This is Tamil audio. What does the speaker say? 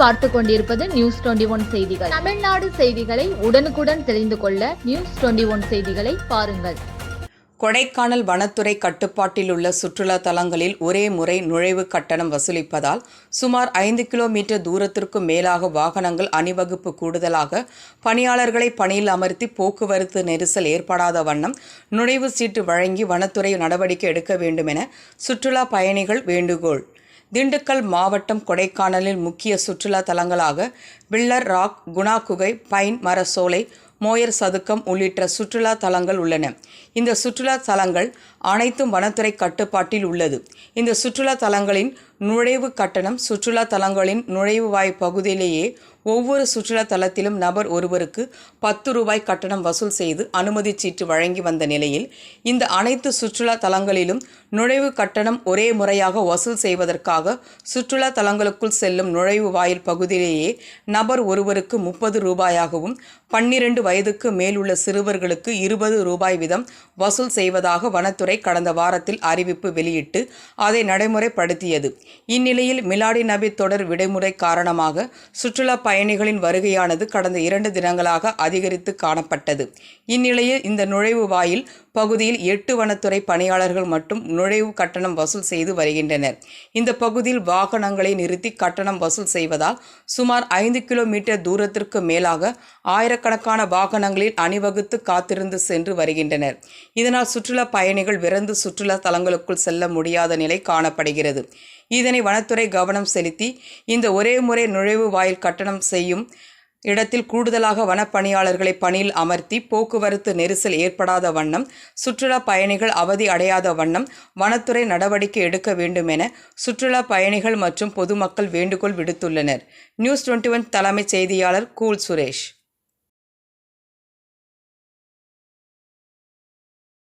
பார்த்து கொண்டிருப்பது நியூஸ் டுவெண்டி ஒன் செய்திகள். தமிழ்நாடு செய்திகளை உடனுக்குடன் தெரிந்து கொள்ள நியூஸ் டுவெண்டி ஒன் செய்திகளை பாருங்கள். கொடைக்கானல் வனத்துறை கட்டுப்பாட்டில் உள்ள சுற்றுலா தலங்களில் ஒரே முறை நுழைவு கட்டணம் வசூலிப்பதால் சுமார் ஐந்து கிலோமீட்டர் தூரத்திற்கும் மேலாக வாகனங்கள் அணிவகுப்பு கூடுதலாக பணியாளர்களை பணியில் அமர்த்தி போக்குவரத்து நெரிசல் ஏற்படாத வண்ணம் நுழைவு சீட்டு வழங்கி வனத்துறை நடவடிக்கை எடுக்க வேண்டும் என சுற்றுலா பயணிகள் வேண்டுகோள். திண்டுக்கல் மாவட்டம் கொடைக்கானலில் முக்கிய சுற்றுலா தலங்களாக பில்லர் ராக் குணா குகை பைன் மரசோலை மோயர் சதுக்கம் உள்ளிட்ட சுற்றுலா தலங்கள் உள்ளன. இந்த சுற்றுலா தலங்கள் அனைத்தும் வனத்துறை கட்டுப்பாட்டில் உள்ளது. இந்த சுற்றுலா தலங்களின் நுழைவு கட்டணம் சுற்றுலா தலங்களின் நுழைவுவாய் பகுதியிலேயே ஒவ்வொரு சுற்றுலா தலத்திலும் நபர் ஒருவருக்கு பத்து ரூபாய் கட்டணம் வசூல் செய்து அனுமதி சீட்டு வழங்கி வந்த நிலையில் இந்த அனைத்து சுற்றுலா தலங்களிலும் நுழைவு கட்டணம் ஒரே முறையாக வசூல் செய்வதற்காக சுற்றுலா தலங்களுக்குள் செல்லும் நுழைவு வாயில் பகுதியிலேயே நபர் ஒருவருக்கு முப்பது ரூபாயாகவும் பன்னிரண்டு வயதுக்கு மேலுள்ள சிறுவர்களுக்கு இருபது ரூபாய் வீதம் வசூல் செய்வதாக வனத்துறை கடந்த வாரத்தில் அறிவிப்பு வெளியிட்டு அதை நடைமுறைப்படுத்தியது. இந்நிலையில் மிலாடி நபி தொடர் விடுமுறை காரணமாக சுற்றுலா பயணிகளின் வருகையானது கடந்த இரண்டு தினங்களாக அதிகரித்து காணப்பட்டது. இந்நிலையில் இந்த நுழைவு வாயில் பகுதியில் எட்டு வனத்துறை பணியாளர்கள் மட்டும் நுழைவு கட்டணம் வசூல் செய்து வருகின்றனர். இந்த பகுதியில் வாகனங்களை நிறுத்தி கட்டணம் வசூல் செய்வதால் சுமார் ஐந்து கிலோமீட்டர் தூரத்திற்கு மேலாக ஆயிரக்கணக்கான வாகனங்களில் அணிவகுத்து காத்திருந்து சென்று வருகின்றனர். இதனால் சுற்றுலா பயணிகள் விரைந்து சுற்றுலா தலங்களுக்குள் செல்ல முடியாத நிலை காணப்படுகிறது. இதனை வனத்துறை கவனம் செலுத்தி இந்த ஒரே முறை நுழைவு வாயில் கட்டணம் செய்யும் இடத்தில் கூடுதலாக வனப்பணியாளர்களை பணியில் அமர்த்தி போக்குவரத்து நெரிசல் ஏற்படாத வண்ணம் சுற்றுலா பயணிகள் அவதி அடையாத வண்ணம் வனத்துறை நடவடிக்கை எடுக்க வேண்டும் என சுற்றுலா பயணிகள் மற்றும் பொதுமக்கள் வேண்டுகோள் விடுத்துள்ளனர். நியூஸ் டுவெண்ட்டி ஒன் தலைமைச் செய்தியாளர் கூல் சுரேஷ்.